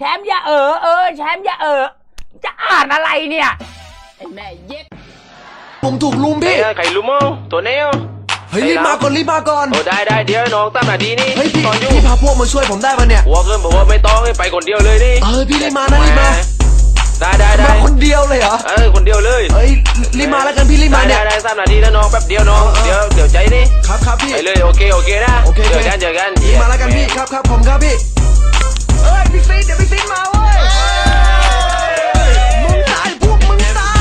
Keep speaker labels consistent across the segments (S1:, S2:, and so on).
S1: แชมป์อย่าเออเออแชมป์อย่าเออจะอ่านอะไรเนี่ยไอ้แม่เย็ด
S2: ผมถูกลุมพี่
S3: ไข่ลุมเอาตัวเนี้ย
S2: เฮ้ยรีบมาก่อนรีบมาก่อน
S3: โอ้ได้ได้เดี๋ยวน้องตั้งนาทีนี่
S2: เฮ้ยพี่
S3: ตอนอยู่
S2: พี่พาพวกมาช่วยผมได้ปะเนี่ย
S3: หัวเกินบอกว่าไม่ต้องให้ไปคนเดียวเลยนี่
S2: เออพี่รีบมานะรีบมา
S3: ได้ได้ได้
S2: มาคนเดียวเลยเหรอ
S3: เออคนเดียวเลย
S2: เฮ้ยรีบมาแล้วกันพี่รีบมา
S3: ได้
S2: เนี่ย
S3: ได้ได้สามนาทีนะน้องแป๊บเดียวน้อง
S2: เออเออ
S3: เดี๋ยวเดี๋ยวใจนี่
S2: ครับครับพี่
S3: ไปเลยโอเคโอเคนะ
S2: โอเค
S3: เจ
S2: โอ
S3: อ
S2: เค
S3: กันเจอกัน
S2: รีบมาแล้วกันพี่ครับครับผมครับพี่เฮ้ย พี่ซีดเดี๋ยวพี่ซีดมาเว้ยมึงตายพวกมึงตาย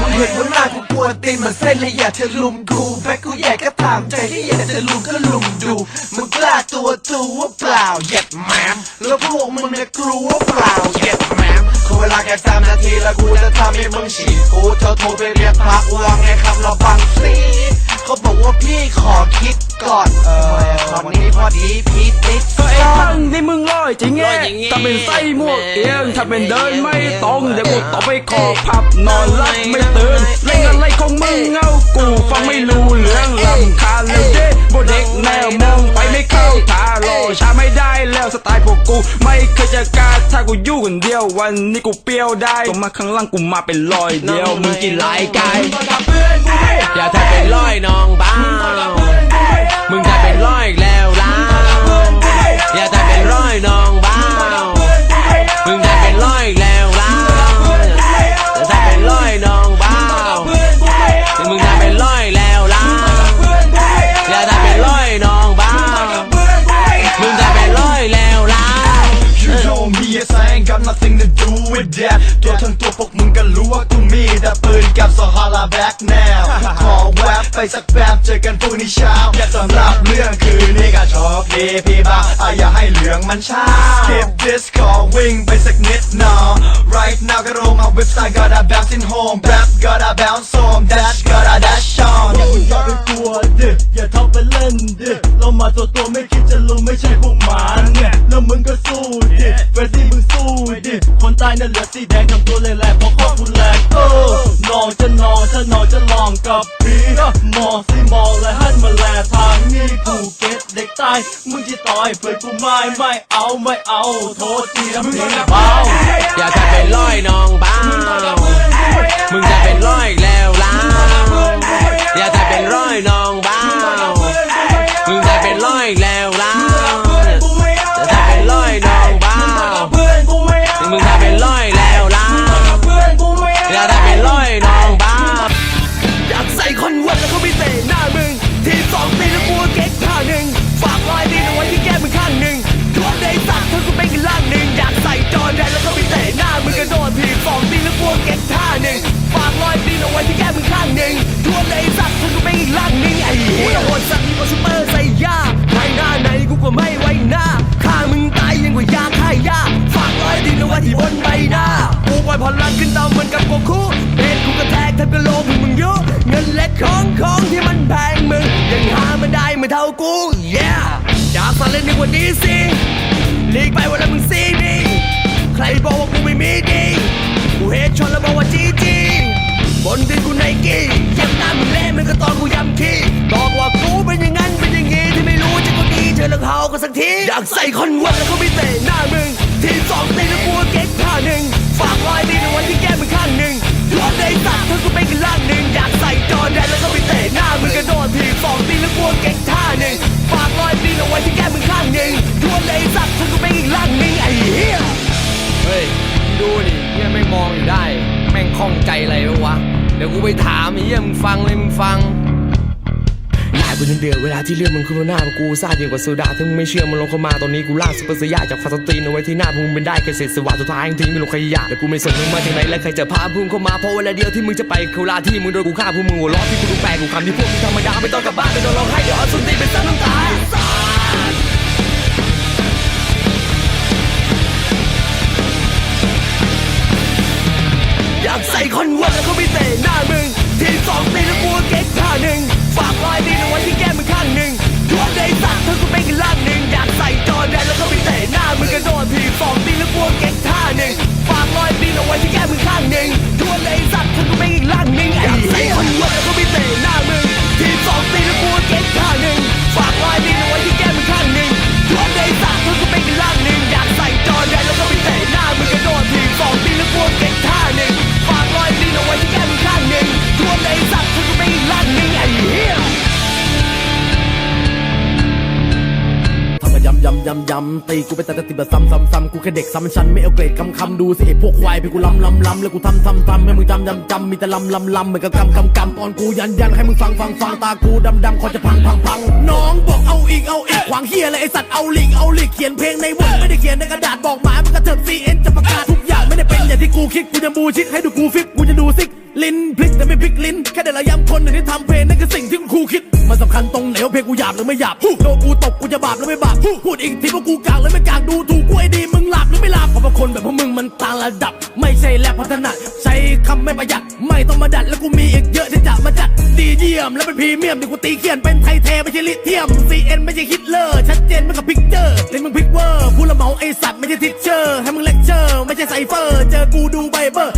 S2: มึงเห็นว่าหน้ากูกลัวตีนเหมือนเส้นเลยอยากจะลุมกูแพ้กูแย่ก็ถามใจที่อยากจะลุมก็ลุมดูมึงกล้าตัวตัวว่าเปล่าเหยียดแหมมแล้วพวกมึงเนี่ยกลัวเปล่าเหยียดแหมมขอเวลาแค่สามนาทีแล้วกูจะทำให้มึงฉีดกูเธอโทรไปเรียกพักว่าไงครับเราฟังซี เขาบอกว่าพี่ขอคิดก่อนเออตอนนี้พอดีพี่ติด
S4: ก็ไอ้
S2: ซ่อ
S4: ตั้
S2: น
S4: งที่มึงร้อยจริงแงถ้าเป็นไส้หมวกเอียงถ้าเป็นเดินไม่ตรงเดี๋ยวกูต่อไปขอพับนอนหลับไม่ตื่นเล่นอะไรของมึงเงากูฟังไม่รู้เรื่องลำคาญเลยเด้พวกเด็กแนวมองไปไม่เข้าทาโลช้าไม่ ได้แล้วสไตล์พวกกูไม่เคยจะกล้าถ้ากูอยู่คนเดียววันนี้กูเปรี้ยวได้ก็มาข้างล่างกูมาเป็นรอยเดียวมึงกินหลายไก่
S3: อย่าทำเป็นร้อยน้องบ้ามึงจะเป็นร้อย กับ
S5: สฮาราแบ็กแนวขอแวบไปสักแป๊บเจอกันพรุ่งนี้เช้าสำหรับเรื่องคืนนี้ก็โชคดีพี่บ้าอะอย่าให้เหลืองมันช้า Skip this ขอวิ่งไปสักนิดหนอ Right now ก็ลงเอาเว็บไซต์ gotta bounce in home Rap gotta bounce home Dash gotta dash on อย่าไปกลัวดิอย่าทำไปเล่นดิเรามาตัวตัวไม่คิดจะลุมไม่ใช่พวกหมาเนี่ยแล้วมึงก็สู้ดิเฟรดดี้มึงสู้ดิคนตายนั่นเหลือสีแดงทำตัวแรงๆเพราะข้อคุณ อนจะลองกับพีมองสิมองและหันมาแลทางนี้ภูเก็ตเด็กตายมึงจะต่อยเปิดกูไม่ไม่เอาไม่เอาโทษทีนะพี่เบา
S3: อย่าจะเป็นร้อยน้องบ้ามึงจะเป็นร้อยแล้วล่ะอย่าจะเป็นร้อยน้องบ้าา
S4: งหนึ่งทวนในสัตว์ถ้ากูเป็นอีกล่างนึ่งไอ้เหี้ยโหดสัตว์ยิ่กว่าซุปเปอร์ไซย่าใครหน้าไหนกูก็ไม่ไว้หน้าฆ่ามึงตายยังกว่ายาฆ่ายาฝากรอยดีนเอาไว้ที่บนใบหน้ากูปล่อยพลังขึ้นเตาเหมือนกับโกคูเอ็นกูกระแทกแทบกระโหลกมึงเยอะเงินและของของที่มันแพงมึงยังหาไม่ได้ไม่เท่ากู yeah อยากสั่นเล่นดีกว่านี้สิลีกไปวันละมึงซีดี อเรื่องเฮาก็สักที อยากใส่คอนเวิร์ตแล้วก็ไม่เตะหน้ามึง ทีสองตีแล้วกูก็เก๊กท่าหนึ่งฝากรอยดีเอาไว้ที่แก้มมึงข้างหนึ่งรถในสัตว์ถ้ากูเป็นกันล่างหนึ่งอยากใส่จอแดนแล้วก็ไปเตะหน้ามึงกระโดดทีสองตีแล้วกูก็เก๊กท่าหนึ่งฝากรอยดีเอาไว้ที่แก้มมึงข้างหนึ่งทวนในสัตว์ถ้ากูเป็นอีกล่างหนึ่งไอ้เหี้ย
S6: เฮ้ยมึงดูดิเฮียแม่งมองอยู่ได้ แม่งข้องใจอะไรวะวะเดี๋ยวกูไปถามไอ้เฮียมึงฟังเลยมึงฟังหลาย กูจนเดือดเวลาที่เลือดมึงขึ้นมาหน้ากูซาดยิ่งกว่าโซดาถ้ามึงไม่เชื่อมึงลงเข้ามาตอนนี้กูลากซุปเปอร์สยาจากฟาสตีนเอาไว้ที่หน้าพวกมึงเป็นได้แค่เศษสวะสุดท้ายทิ้งไม่ลงขยะแต่กูไม่สนมึงมาจากไหนและใครจะพาพุ่งเข้ามาเพราะเวลาเดียวที่มึงจะไปคือเวลาที่มึงโดนกูฆ่าพวกมึงหัวเราะที่กูดูแปลกกูคำที่พวกมึงธรรมดาไม่ต้องกลับบ้านไม่ต้องร้องไห้เดี๋ยวเอาสุนตีนเป็นซ้ำน้ำตา
S4: อยากใส่คอนเวิร์ตแล้วก็ไปเตะหน้ามึง ทีสองตีแล้วกูเก๊กท่าหนึ่งฝากรอยดีเอาไว้ที่แก้มมึงข้างหนึ่งทวนในสัตว์ถ้ากูเป็นกันล่างหนึ่ง ย้ำ
S6: ตีกูไปแต่ติดแบบซ้ำซ้ำซ้ำกูแค่เด็กซ้ำชั้นไม่เอาเกรดคำคำดูสิไอ้พวกควายพี่กูล้ำล้ำล้ำแล้วกูทำทำทำให้มึงจำจำจำมีแต่ลำลำลำเหมือนกับกำกำกำตอนกูยันยันให้มึงฟังฟังฟังตากูดำดำคอจะพังพังพังน้องบอกเอาอีกเอาอีกขวางเฮียอะไรไอสัตว์เอาลิงเอาลิกเขียนเพลงในวงไม่ได้เขียนในกระดาษบอกหมามันกระเถิบซีเอ็นจะประกาศทุกอย่างไม่ได้เป็นอย่างที่กูคิดกูจะบูชิดให้ดูกูฟิกกูจะดูซิกลิ้นาเพลงกูหยาบหรือไม่หยาบโดนกูตกกูจะบาปหรือไม่บาปพูดอีกทีว่ากูกางหรือไม่กางดูถูกกูไอ้ดีมึงหลับหรือไม่หลับเพราะคนแบบพวกมึงมันต่างระดับ ไม่ใช่แลบพัฒนาใช้คำไม่ประหยัดไม่ต้องมาดัดแล้วกูมีอีกเยอะที่จะมาจัดดีเยี่ยมและเป็นพรีเมียมที่กูตีเขียนเป็นไทยแท้ไม่ใช่ลิเทียม CN ไม่ใช่ฮิตเลอร์ชัดเจนไม่กับพิกเจอร์เล่นมึงพิกเวอร์พูดละเมาไอสัตว์ไม่ใช่ทิชเชอร์ให้มึงเลคเชอร์ไม่ใช่ไซเฟอร์ เจอกูดูไบเบอร์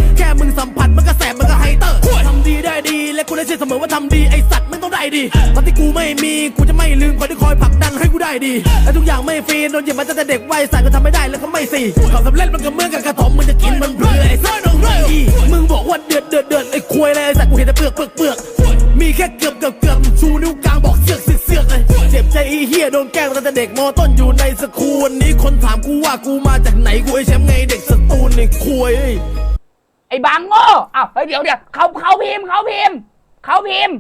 S6: ได้เชื่อเสมอว่าทำดีไอสัตว์ไม่ต้องได้ดีตอนที่กูไม่มีกูจะไม่ลืมคนที่คอยผลักดันให้กูได้ดีและทุกอย่างไม่ฟรีโดนเหยียบมาตั้งแต่เด็กวัยสัตว์ก็ทำไม่ได้แล้วก็ไม่สิความสำเร็จมันก็เหมือนกับกระถมมึงจะกินมันเบื่อไอสัตว์น้องเรยมึงบอกว่าเดือดเดือดเดือดไอควยเลยไอสัตว์กูเห็นแต่เปลือกเปลือกเปลือกมีแค่เกือบเกือบเกือบชูนิ้วกลางบอกเสือกเสือกเสือกเลยเจ็บใจไอเฮียโดนแกล้งมาตั้งแต่เด็กมอต้นอยู่ในสกูลวันนี้คนถามกูว่ากูมาจากไหนกูไอแชมป์ไงเด็กสตูลไอควยเอ้ย
S1: ไอ้บางโง่อ้าวเฮ้ยเดี๋ยวเดี๋ยวเขาเขาพิมพ์เขาพิมพ์ เขาพิมพ์